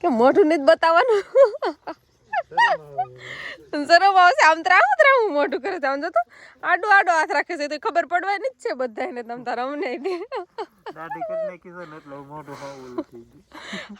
કે મોઢું નથી બતાવવાનું. સરમ આવશે આમ ત્રામ ત્રામ મોઢું કરે છે. આમ જતો આડો આડો હાથ રાખે છે તો ખબર પડવાની જ છે બધાને તમ તાર અમને હાવ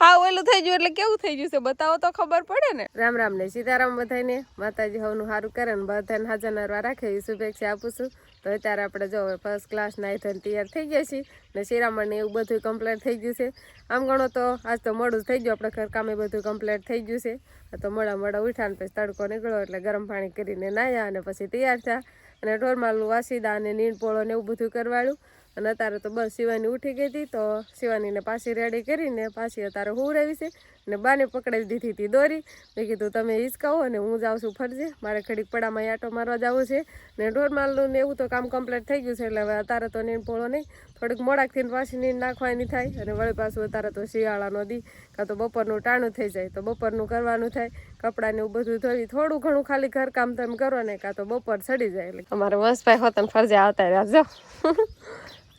હા ઓલું થઈ ગયું. એટલે કેવું થઈ ગયું છે બતાવો તો ખબર પડે ને. રામ રામ ને સીતારામ બધાને માતાજી હવનું સારું કરે ને બધાને હાજર નરવા રાખે એ શુભેચ્છા આપું છું. તો અત્યારે આપણે જો ફર્સ્ટ ક્લાસ નાઈ થઈને તૈયાર થઈ ગયા છીએ ને શિરામણ ને એવું બધું કમ્પ્લીટ થઈ ગયું છે. આમ ગણો તો આજ તો મોડું જ થઈ ગયું આપણે ઘરકામે બધું કમ્પ્લીટ થઈ ગયું છે. તો મોડા મોડા ઉઠ્યા ને પછી તડકો નીકળ્યો એટલે ગરમ પાણી કરીને નાહ્યા અને પછી તૈયાર થયા. અને ઢોરમાલું વાસીદા અને નીણ પોળો ને એવું બધું કરવાડ્યું અને અત્યારે તો બસ શિવાની ઉઠી ગઈ હતી તો શિવાનીને પાછી રેડી કરીને પાછી અત્યારે હુવડાવી છે અને બાને પકડાવી દીધી હતી દોરી. મેં કીધું, તમે હિંચકાવો અને હું જાઉં છું ફરજે. મારે ઘડીક પડામાં આટો મારવા જવું છે. ને ઢોરમાલનું ને એવું તો કામ કમ્પ્લીટ થઈ ગયું છે, એટલે હવે અત્યારે તો નીણ પોળો નહીં. થોડીક મોડાકથી પાછી નીણ નાખવાની થાય અને વળી પાછું અત્યારે તો શિયાળાનો દી, કાં તો બપોરનું ટાણું થઈ જાય, તો બપોરનું કરવાનું થાય. કપડાને એવું બધું ધોઈ, થોડું ઘણું ખાલી ઘરકામ તમે કરો ને, કાં તો બપોર ચડી જાય. એટલે અમારે વંશભાઈ હોતા ફરજે આવતા રહ્યા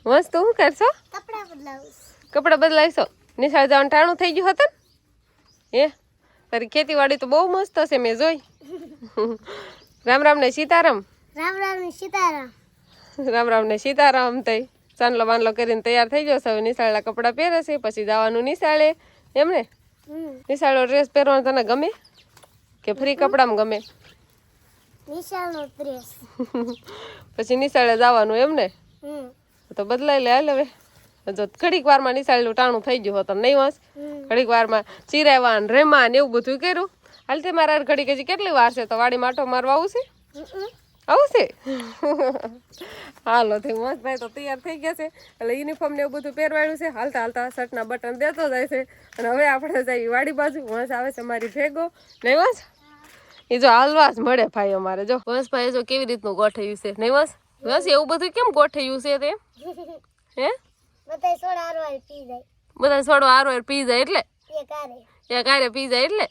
તું શું કરશો? કપડા કપડાં બદલાવીશો? નિશાળ જવાનું ટાણું થઈ ગયું હતું ને? એ તારી ખેતીવાડી તો બહુ મસ્ત હશે મેં જોઈ. રામ રામ ને સીતારામ. રામ રામ ને સીતારામ. રામ રામ ને સીતારામ થઈ ચાંદલો બાંદલો કરીને તૈયાર થઈ જશે. હવે નિશાળના કપડાં પહેરશે પછી જવાનું નિશાળે. એમને નિશાળો ડ્રેસ પહેરવાનો તને ગમે? કે ફ્રી કપડામાં ગમે? પછી નિશાળે જવાનું એમને તો બદલાઈ લે હાલ હવે. જો ઘડીક વારમાં નિશાળનું ટાણું થઈ ગયું હોત નહીં વાંસ ઘડીક વારમાં ચીરાવા ને રેમા ને એવું બધું કર્યું. હાલ તે મારા ઘડીક હજી કેટલી વાર છે? તો વાડી માટો મારવા આવશે આવશે હાલો તે મસ્તભાઈ તો તૈયાર થઈ ગયા છે. એટલે યુનિફોર્મ ને એવું બધું પહેરવાયું છે. હાલતા હાલતા શર્ટના બટન દેતો જાય છે. અને હવે આપણે જઈએ વાડી બાજુ. વંશ આવે છે મારી ભેગો. નહીં વંશ? એ જો હાલવા જ મળે ભાઈ અમારે જો. વંશભાઈ જો કેવી રીતનું ગોઠવ્યું છે? નહીં વંશ? વંશ એવું બધું કેમ ગોઠવ્યું છે તે? હે? બધાય સોડા હારવાળી પી જાય. બધા સોડો આરો પી જાય એટલે? એ કારે. એ પી જાય એટલે?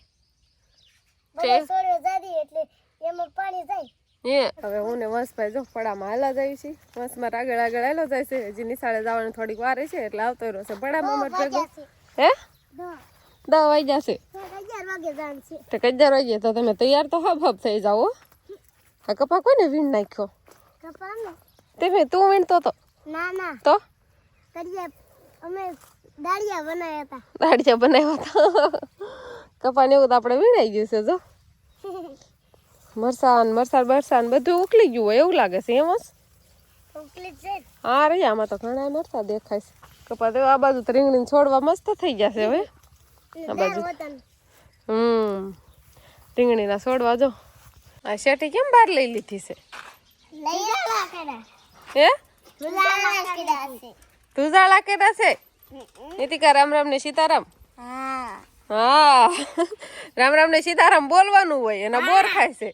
બધા સોડ્યો જાદી એટલે એમાં પાણી જાય. એ. હવે હું ને વંશભાઈ જો ફળામાં હાલા જાય છે વંશમાં આગળ આગળ હાલો જાય છે. હજી નિશાળે જવાની થોડીક વાર છે એટલે આવતો રહ્યો છે. પડામાં અમારે ભેગો. હે? દસ વાગી જશે છે. અગિયાર વાગે તો તો તમે તૈયાર તો હબ હબ થઈ જાઓ હો. આ કપા કોઈને વીણ નાખ્યો? તમે તું વીણતો તો? ના ના. તો? કડિયા અમે દાડિયા બનાવ્યા હતા. દાડિયા બનાવ્યા હતા. કપાને એવું તો આપણે વીણાઈ ગયું છે જો. મરસાન મરસાન બરસાન બધું ઉકલી ગયું હોય એવું લાગે છે એમ હા રે આમાં તો ઘણા મરસા દેખાય છે. કપા તો આ બાજુ તો રીંગણી છોડવા મસ્ત થઈ જશે હવે. આ બાજુ. હમ. રીંગણીના છોડવા જો. આ શેટી કેમ બહાર લઈ લીધી છે? હે? છે નીતિકા રામ રામ ને સીતારામ? હા. રામ રામ ને સીતારામ બોલવાનું હોય એના બોર ખાય છે.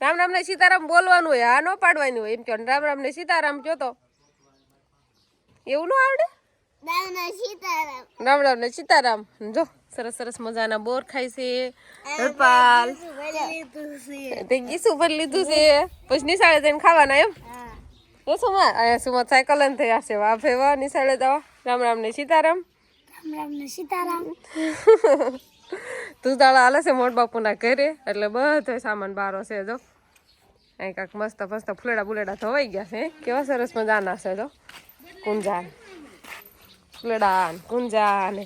રામ રામ ને સીતારામ બોલવાનું હોય હા ન પાડવાની હોય એમ કહો. રામ રામ ને સીતારામ જોતો તો. એવું ન આવડે? સીતારામ. રામ રામ ને સીતારામ. જો. સરસ સરસ મજાના બોર ખાય છે. હરપાલ તે ગીસું પર લીધું છે. પછી નિશાળે જઈને ખાવાના એમ? એ સુમા અહીંયા સુમા સાયકલ ને થયા છે. વાહ વા વાહ નિશાળે જવા રામ રામ ને સીતારામ. રામ રામ ને સીતારામ. તું દાડા હાલે છે મોટ બાપુના ઘરે? એટલે બધો સામાન બારો છે જો. અહીં કાંક મસ્ત મસ્ત ફૂલેડા બુલેડા ધોવાઈ ગયા છે. કેવા સરસ મજાના છે જો. કુંજા ફૂલેડા કુંજા ને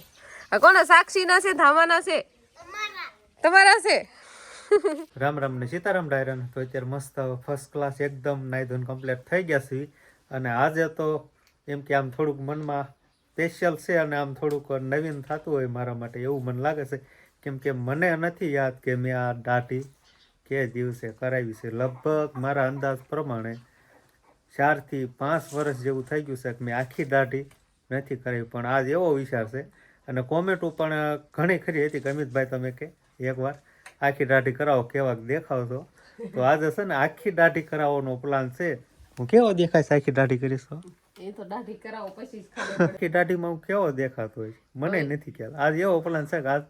કોના સાક્ષીના છે ધામાના છે? તમારા છે? રામ રામ ને સીતારામ ડાયરન. તો અત્યારે મસ્ત ફર્સ્ટ ક્લાસ એકદમ નાઈ ધોન કમ્પ્લીટ થઈ ગયા છે અને આજે તો એમ કે આમ થોડુંક મનમાં સ્પેશિયલ છે અને આમ થોડુંક નવીન થતું હોય મારા માટે એવું મને લાગે છે. કેમ કે મને નથી યાદ કે મેં આ દાઢી કે દિવસે કરાવી છે. લગભગ મારા અંદાજ પ્રમાણે ચારથી પાંચ વર્ષ જેવું થઈ ગયું છે કે મેં આખી દાઢી નથી કરાવી. પણ આજ એવો વિચાર છે અને કોમેન્ટો પણ ઘણી ખરી હતી કે અમિતભાઈ તમે કે એકવાર આખી દાઢી કરાવો કેવા દેખાવ છો? તો આજે છે ને આખી દાઢી કરાવવાનો પ્લાન છે. હું કેવો દેખાય છે આખી દાઢી કરીશ તો એ તો દાઢી કરાવો પછી આખી દાઢીમાં હું કેવો દેખાતો હોય મને નથી ખ્યાલ. આજ એવો પ્લાન છે કે આજ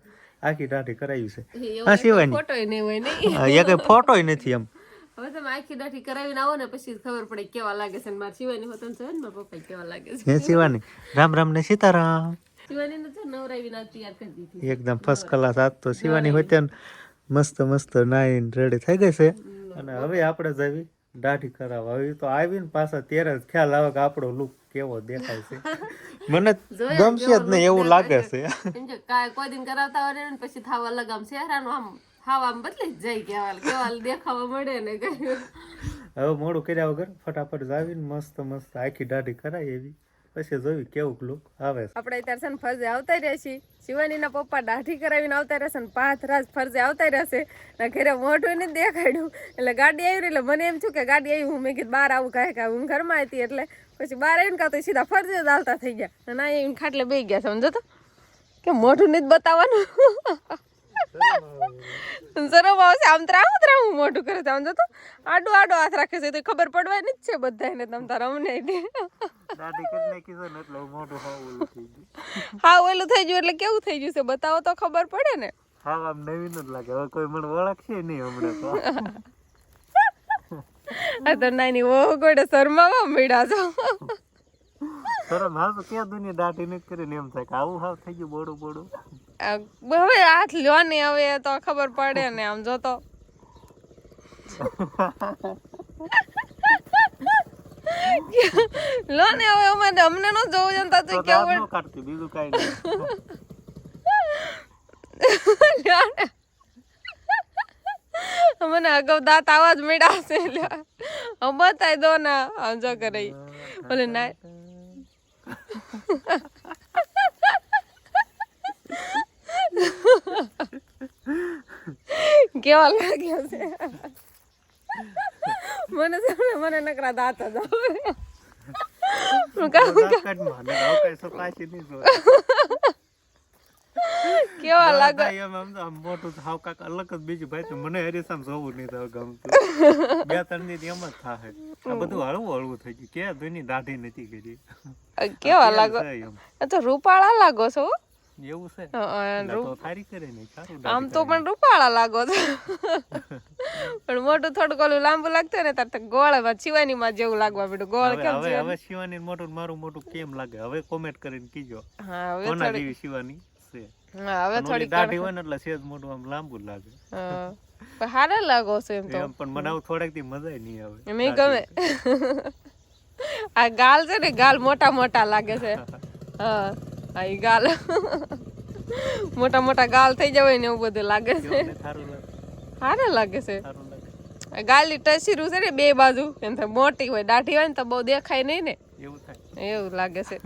આખી દાઢી કરાવી છે. હા સિવાય ફોટો નહીં હોય નહીં ફોટોય નથી એમ. હવે તમે આખી દાઢી કરાવીને આવો ને પછી ખબર પડે કેવા લાગે છે. ને મારા શિવાની હોતન છે ને મારા પપ્પા કેવા લાગે છે. હે શિવાની રામ રામ ને સીતારામ. શિવાનીને તો નવરાવી ના તૈયાર કરી દીધી એકદમ ફર્સ્ટ ક્લાસ આજ તો શિવાની હોય ત્યાં મસ્ત મસ્ત નાઈન રેડી થઈ ગઈ છે. અને હવે આપણે જવી દાઢી કરાવવા. આવી તો આવીને પાછા ત્યારે જ ખ્યાલ આવે કે આપણો લુક કેવો દેખાય છે. મને ગમશે જ નહીં એવું લાગે છે. કોઈ દિન કરાવતા હોય ને પછી થાવા લગામ ચહેરાનું આમ હાવા આમ બદલી જ જાય કેવાલ. કેવાલ દેખાવા મળે ને કઈ. હવે મોડું કર્યા વગર ફટાફટ જાવીને મસ્ત મસ્ત આખી દાઢી કરાય એવી. પછી જોયું કેવું લુક આવે આપણે અત્યારે છે ને ફરજે આવતા રહ્યા છીએ. શિવાનીના પપ્પા દાઢી કરાવીને આવતા રહેશે ને પાંચ રાજ ફરજે આવતા રહેશે ને ઘરે મોઢું નથી દેખાડ્યું. એટલે ગાડી આવી એટલે મને એમ થયું કે ગાડી આવી, હું મેં કીધું બહાર આવું કાંઈ કાંઈ. હું ઘરમાં હતી એટલે પછી બહાર આવીને કાં સીધા ફરજે જ આવતા થઈ ગયા. અને અહીં ખાટલે બે ગયા સમજો તો. કે મોઢું નથી બતાવવાનું. શરમ આવશે આમ ત્રામ હું મોઢું કરે છે. આમ જતો આડો આડો હાથ રાખે છે. તો ખબર પડવાની જ છે બધાને તમ તાર અમને હા ઓલું થઈ ગયું. એટલે કેવું થઈ ગયું છે? બતાવો તો ખબર પડે ને. હાવ આમ નવીન જ લાગે. હવે કોઈ મને ઓળખશે નહીં હમણાં તો. આ તો નાની ઓ ગોડે શરમાવા મળ્યા છો. શરમ હાલ તો ક્યાં દુનિયા દાઢી નથી કરીને એમ થાય કે આવું હાવ થઈ ગયું બોડું બોડું. હવે હાથ લ્યો ને હવે તો ખબર પડે ને આમ જો તો. લો ને હવે અમારે અમને નો જોવું તો તો કેવું કાઢતી બીજું કઈ નહીં. મને અગાઉ દાંત આવા જ મળ્યા છે લ્યો. બતાવી દો ને આમ જો કરે. ભલે ના કેવા લાગ્યા છે? મને સામે મને નકરા દાંત જ. કેવા લાગે મોટું હાવ કાંઈક અલગ જ બીજું ભાઈ તો મને હરીસામ જોવું નહીં તો ગમતું. બે ત્રણ દી એમ જ થાય આ બધું હળવું હળવું થઈ ગયું. કે દુની દાઢી નથી કરી. કેવા લાગો તો રૂપાળા લાગો છો એવું છે. તો થારી કરે આમ તો પણ રૂપાળા લાગો છો. પણ મોટું થોડુંક ઓલું લાંબુ લાગતું ને તાર તો ગોળ શિવાની માં જેવું લાગવા પડ્યું ગોળ કેમ છે હવે શિવાની મોટું મારું મોટું કેમ લાગે? હવે કોમેન્ટ કરીને કીજો. હા હવે કોના થોડી જેવી શિવાની છે? હા હવે થોડી દાઢી હોય ને એટલે સેજ મોટું આમ લાંબુ લાગે. હા. પણ હારા લાગો છો એમ તો. પણ મને આવું થોડાકથી મજા નહીં આવે. નહીં ગમે. આ ગાલ છે ને ગાલ મોટા મોટા લાગે છે. હા. આ ગાલ. મોટા મોટા ગાલ થઈ જવાય ને એવું બધું લાગે છે. હારે સારું લાગે. છે ગાલી ટસીરું છે ને બે બાજુ એમ થાય મોટી હોય દાઢી હોય ને તો બહુ દેખાય નહીં ને. એવું લાગે છે.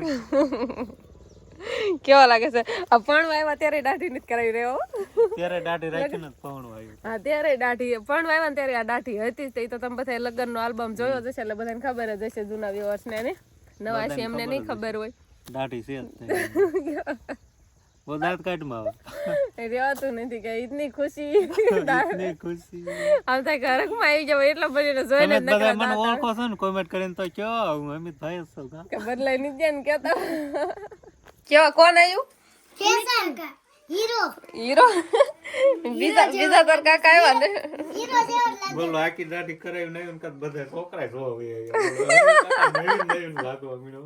કેવા લાગે છે? આ પણ આવ્યા ત્યારે દાઢી નથી કરાવી રહ્યો ત્યારે દાઢી રાખીને પવન આવ્યું. હા ત્યારે દાઢી પણ આવ્યા ને ત્યારે આ દાઢી હતી તે તો તમે બધા લગ્નનો આલ્બમ જોયો જ હશે એટલે બધાને ખબર જ હશે જૂના viewers ને ને નવા છે એમને નહીં ખબર હોય. દાઢી છે વો દાંત કાઢમાં આવે. રહેવાતું નથી કે ઇતની ખુશી. ઇતની ખુશી. આમ તો ઘરમાં આવી જાવ એટલા બધી જોઈને ન કરતા મને ઓળખો છો ને કોમેન્ટ કરીને તો કયો હું અમિત ભાઈ છો કે બદલાઈ ની જાય ને કેતા કયો કોણ આવ્યું કેસર કા હીરો. હીરો? બીજા બીજા તર કાકા આવ્યા ને? હીરો જેવો લાગે. બોલો આખી દાઢી કરાવી નઈ ઉનકા બધા છોકરા જોવા હોય નવીન નવીન લાગવા મીનો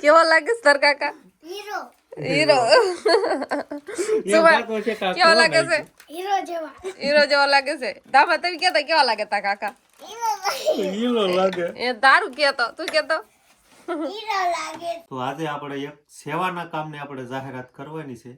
કેવા લાગે સર કાકા? હીરો. હીરો. કેવા લાગે છે હીરો જેવા. હીરો જેવો લાગે છે? દામા તમે કેતા કેવા લાગે તા કાકા? હીરો લાગે. એ તારું કેતો તું કેતો હીરો લાગે. તો આજે આપણે એક સેવાના કામની આપણે જાહેરાત કરવાની છે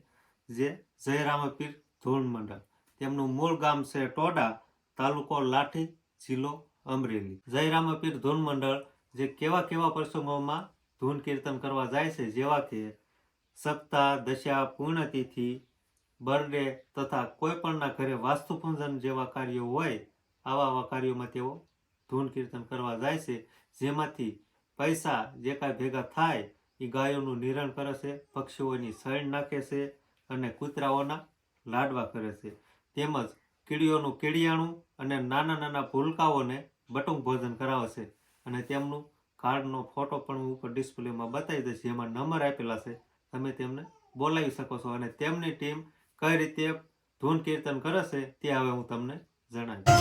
જે જયરામ પીર ધોન મંડળ. તેમનું મૂળ ગામ છે ટોડા તાલુકો લાઠી જિલ્લો અમરેલી. જયરામ પીર ધૂન મંડળ જે કેવા કેવા પ્રસંગોમાં ધૂન કીર્તન કરવા જાય છે, જેવા કે સપ્તાહ દશા, પૂર્ણતિથિ, બર્થડે તથા કોઈ પણના ઘરે વાસ્તુ પૂજન જેવા કાર્યો હોય, આવા આવા કાર્યોમાં તેઓ ધૂન કીર્તન કરવા જાય છે. જેમાંથી પૈસા જે કાંઈ ભેગા થાય એ ગાયોનું નિરણ કરે છે, પક્ષીઓની સૈણ નાખે છે અને કૂતરાઓના લાડવા કરે છે. તેમજ કીડીઓનું કેડિયાણું અને નાના નાના ભૂલકાઓને બટુંગ ભોજન કરાવે છે. અને તેમનું કાર્ડનો ફોટો પણ હું ઉપર ડિસ્પ્લેમાં બતાવી દઈશ, જેમાં નંબર આપેલા છે. તમે તેમને બોલાવી શકો છો અને તેમની ટીમ કઈ રીતે ધૂન કીર્તન કરે છે તે હવે હું તમને જણાવીશ.